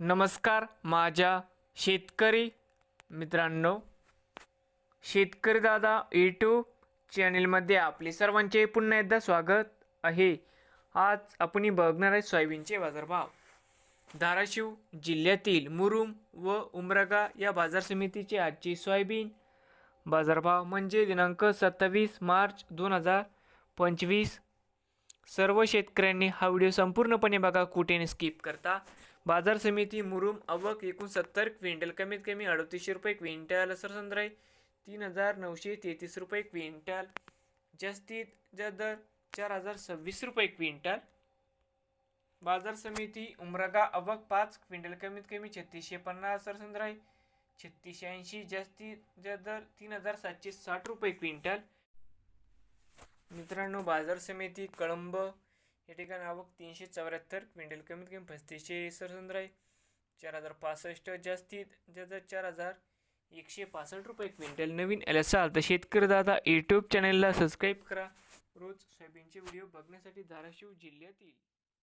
नमस्कार माझ्या शेतकरी मित्रांनो. शेतकरी दादा यूट्यूब चॅनेलमध्ये आपले सर्वांचे पुन्हा एकदा स्वागत आहे. आज आपण बघणार आहे सोयाबीनचे बाजारभाव. धाराशिव जिल्ह्यातील मुरुम व उमरगा या बाजार समितीचे आजचे सोयाबीन बाजारभाव म्हणजे दिनांक सत्तावीस मार्च दोन हजार पंचवीस सर्व शेतकऱ्यांनी हा व्हिडिओ संपूर्णपणे बघा कुठे स्किप करता. बाजार समिती मुरुम अवक एकूण सत्तर क्विंटल कमीत कमी अडतीसशे रुपये क्विंटल सरसंद्राई तीन हजार नऊशे तेहतीस रुपये क्विंटल जास्तीत जा दर चार हजार सव्वीस रुपये क्विंटल बाजार समिती उमरगा अवक पाच क्विंटल कमीत कमी छत्तीसशे पन्नास सरसंद्राई छत्तीसशे ऐंशी जास्तीत जा दर तीन हजार सातशे साठ रुपये क्विंटल मित्रांनो बाजार समिती कळंब या ठिकाणी आवक तीनशे चौऱ्याहत्तर क्विंटल कमीत कमी पस्तीसशे सरसंद्राई चार हजार पासष्ट जास्तीत जास्त चार हजार एकशे पासष्ट रुपये क्विंटल नवीन आले असाल तर शेतकरी दादा यूट्यूब चॅनलला सबस्क्राईब करा. रोज सोयाबीनचे व्हिडिओ बघण्यासाठी धाराशिव जिल्ह्यातील